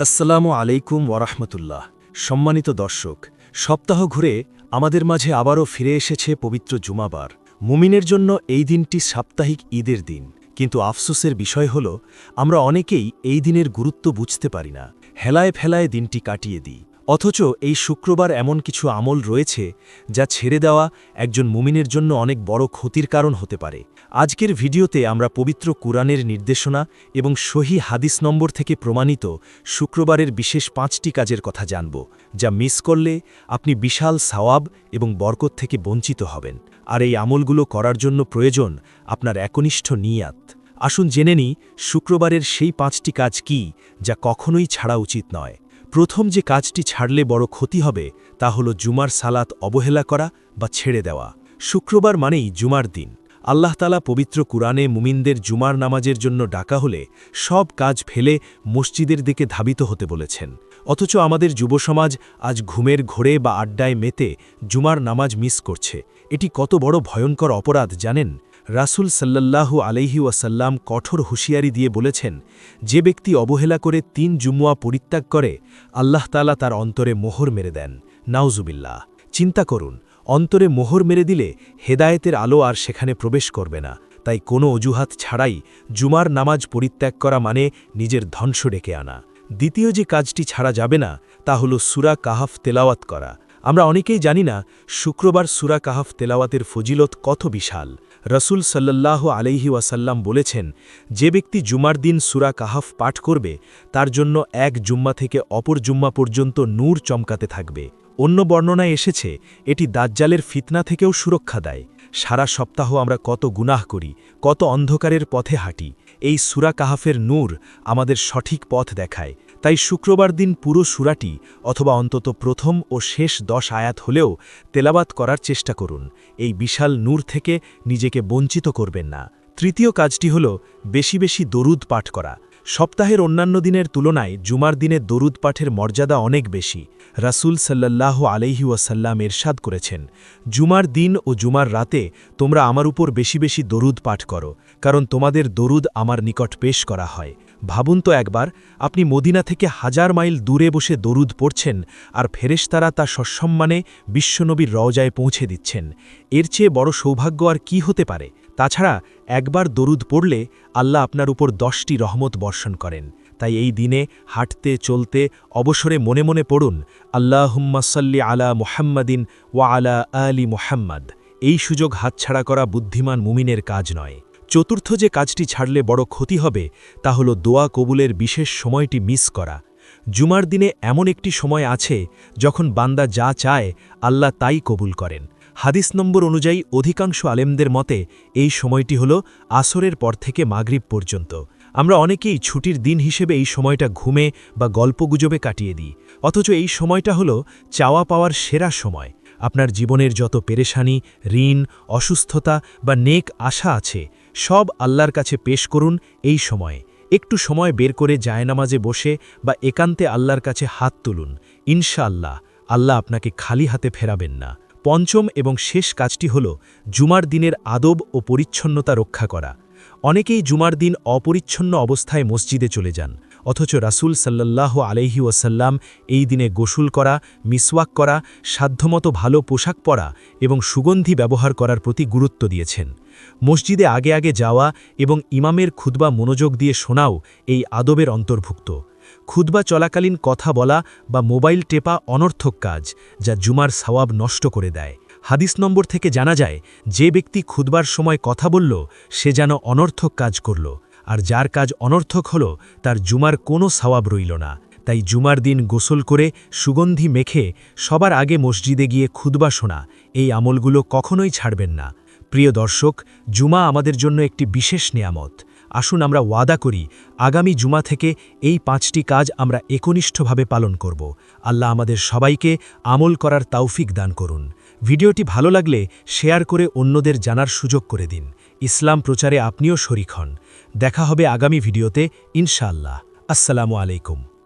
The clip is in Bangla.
আসসালামু আলাইকুম ওরহমতুল্লাহ সম্মানিত দর্শক, সপ্তাহ ঘুরে আমাদের মাঝে আবারও ফিরে এসেছে পবিত্র জুমাবার। মুমিনের জন্য এই দিনটি সাপ্তাহিক ঈদের দিন। কিন্তু আফসোসের বিষয় হল, আমরা অনেকেই এই দিনের গুরুত্ব বুঝতে পারি না। হেলায় ফেলায় দিনটি কাটিয়ে দিই। অথচ এই শুক্রবার এমন কিছু আমল রয়েছে যা ছেড়ে দেওয়া একজন মুমিনের জন্য অনেক বড় ক্ষতির কারণ হতে পারে। আজকের ভিডিওতে আমরা পবিত্র কুরআনের নির্দেশনা এবং সহি হাদিস নম্বর থেকে প্রমাণিত শুক্রবারের বিশেষ পাঁচটি কাজের কথা জানব, যা মিস করলে আপনি বিশাল সাওয়াব এবং বরকত থেকে বঞ্চিত হবেন। আর এই আমলগুলো করার জন্য প্রয়োজন আপনার একনিষ্ঠ নিয়াত। আসুন জেনে নিই, শুক্রবারের সেই পাঁচটি কাজ কি, যা কখনোই ছাড়া উচিত নয়। প্রথম যে কাজটি ছাড়লে বড় ক্ষতি হবে, তা হল জুমার সালাত অবহেলা করা বা ছেড়ে দেওয়া। শুক্রবার মানেই জুমার দিন। আল্লাহ তালা পবিত্র কুরআনে মুমিনদের জুমার নামাজের জন্য ডাকা হলে সব কাজ ফেলে মসজিদের দিকে ধাবিত হতে বলেছেন। অথচ আমাদের যুবসমাজ আজ ঘুমের ঘোরে বা আড্ডায় মেতে জুমার নামাজ মিস করছে। এটি কত বড় ভয়ঙ্কর অপরাধ, জানেন? রাসুল সাল্লাল্লাহু আলাইহি ওয়াসাল্লাম কঠোর হুঁশিয়ারি দিয়ে বলেছেন, যে ব্যক্তি অবহেলা করে তিন জুমুয়া পরিত্যাগ করে, আল্লাহ তালা তার অন্তরে মোহর মেরে দেন। নাউজুবিল্লাহ। চিন্তা করুন, অন্তরে মোহর মেরে দিলে হেদায়েতের আলো আর সেখানে প্রবেশ করবে না। তাই কোনো অজুহাত ছাড়াই জুমার নামাজ পরিত্যাগ করা মানে নিজের ধ্বংস ডেকে আনা। দ্বিতীয় যে কাজটি ছাড়া যাবে না, তা হল সুরা কাহাফ তেলাওয়াত করা। আমরা অনেকেই জানি না শুক্রবার সুরা কাহাফ তেলাওয়াতের ফজিলত কত বিশাল। রসুল সাল্লাল্লাহ আলাইহি ওয়াসাল্লাম বলেছেন, যে ব্যক্তি জুমার দিন সুরা কাহাফ পাঠ করবে, তার জন্য এক জুম্মা থেকে অপর জুম্মা পর্যন্ত নূর চমকাতে থাকবে। অন্য বর্ণনায় এসেছে, এটি দাজ্জালের ফিতনা থেকেও সুরক্ষা দেয়। সারা সপ্তাহ আমরা কত গুনাহ করি, কত অন্ধকারের পথে হাঁটি। এই সুরা কাহাফের নূর আমাদের সঠিক পথ দেখায়। তাই শুক্রবার দিন পুরো সুরাটি অথবা অন্তত প্রথম ও শেষ দশ আয়াত হলেও তেলাবাত করার চেষ্টা করুন। এই বিশাল নূর থেকে নিজেকে বঞ্চিত করবেন না। তৃতীয় কাজটি হল বেশি বেশি দরুদ পাঠ করা। সপ্তাহের অন্যান্য দিনের তুলনায় জুমার দিনে দরুদ পাঠের মর্যাদা অনেক বেশি। রাসুল সাল্লাল্লাহ আলাইহি ওয়াসাল্লাম এরশাদ করেছেন, জুমার দিন ও জুমার রাতে তোমরা আমার উপর বেশি বেশি দরুদ পাঠ করো, কারণ তোমাদের দরুদ আমার নিকট পেশ করা হয়। ভাবুন তো একবার, আপনি মদিনা থেকে হাজার মাইল দূরে বসে দরুদ পড়ছেন আর ফেরেশতারা তা সসম্মানে বিশ্বনবীর রওজায় পৌঁছে দিচ্ছেন। এর চেয়ে বড় সৌভাগ্য আর কি হতে পারে? তাছাড়া, একবার দরুদ পড়লে আল্লাহ আপনার উপর দশটি রহমত বর্ষণ করেন। তাই এই দিনে হাঁটতে, চলতে, অবসরে মনে মনে পড়ুন আল্লাহুম্মাসাল্লি আলা মুহাম্মাদিন ওয়া আলা আলি মুহাম্মদ। এই সুযোগ হাতছাড়া করা বুদ্ধিমান মুমিনের কাজ নয়। চতুর্থ যে কাজটি ছাড়লে বড় ক্ষতি হবে, তা হল দোয়া কবুলের বিশেষ সময়টি মিস করা। জুমার দিনে এমন একটি সময় আছে, যখন বান্দা যা চায়, আল্লাহ তাই কবুল করেন। হাদিস নম্বর অনুযায়ী অধিকাংশ আলেমদের মতে, এই সময়টি হল আসরের পর থেকে মাগরিব পর্যন্ত। আমরা অনেকেই ছুটির দিন হিসেবে এই সময়টা ঘুমে বা গল্পগুজবে কাটিয়ে দিই। অথচ এই সময়টা হল চাওয়া পাওয়ার সেরা সময়। আপনার জীবনের যত পেরেশানি, ঋণ, অসুস্থতা বা নেক আশা আছে সব আল্লাহর কাছে পেশ করুন এই সময়ে। একটু সময় বের করে জায়নামাজে বসে বা একান্তে আল্লাহর কাছে হাত তুলুন। ইনশাআল্লাহ, আল্লাহ আপনাকে খালি হাতে ফেরাবেন না। পঞ্চম এবং শেষ কাজটি হল জুমার দিনের আদব ও পরিচ্ছন্নতা রক্ষা করা। অনেকেই জুমার দিন অপরিচ্ছন্ন অবস্থায় মসজিদে চলে যান। অথচ রাসুল সাল্লাহ আলহি ওয়াসাল্লাম এই দিনে গোসুল করা, মিসওয়াক করা, সাধ্যমতো ভালো পোশাক পরা এবং সুগন্ধি ব্যবহার করার প্রতি গুরুত্ব দিয়েছেন। মসজিদে আগে আগে যাওয়া এবং ইমামের খুদবা মনোযোগ দিয়ে শোনাও এই আদবের অন্তর্ভুক্ত। খুদবা চলাকালীন কথা বলা বা মোবাইল টেপা অনর্থক কাজ, যা জুমার সওয়াব নষ্ট করে দেয়। হাদিস নম্বর থেকে জানা যায়, যে ব্যক্তি খুদবার সময় কথা বলল, সে যেন অনর্থক কাজ করল। আর যার কাজ অনর্থক হল, তার জুমার কোনো সওয়াব রইল না। তাই জুমার দিন গোসল করে সুগন্ধি মেখে সবার আগে মসজিদে গিয়ে খুদবা শোনা, এই আমলগুলো কখনোই ছাড়বেন না। প্রিয় দর্শক, জুমা আমাদের জন্য একটি বিশেষ নিয়ামত। আসুন আমরা ওয়াদা করি, আগামী জুমা থেকে এই পাঁচটি কাজ আমরা একনিষ্ঠভাবে পালন করব। আল্লাহ আমাদের সবাইকে আমল করার তাওফিক দান করুন। ভিডিওটি ভালো লাগলে শেয়ার করে অন্যদের জানার সুযোগ করে দিন। ইসলাম প্রচারে আপনিও শরিক হন। দেখা হবে আগামী ভিডিওতে, ইনশাআল্লাহ। আসসালামু আলাইকুম।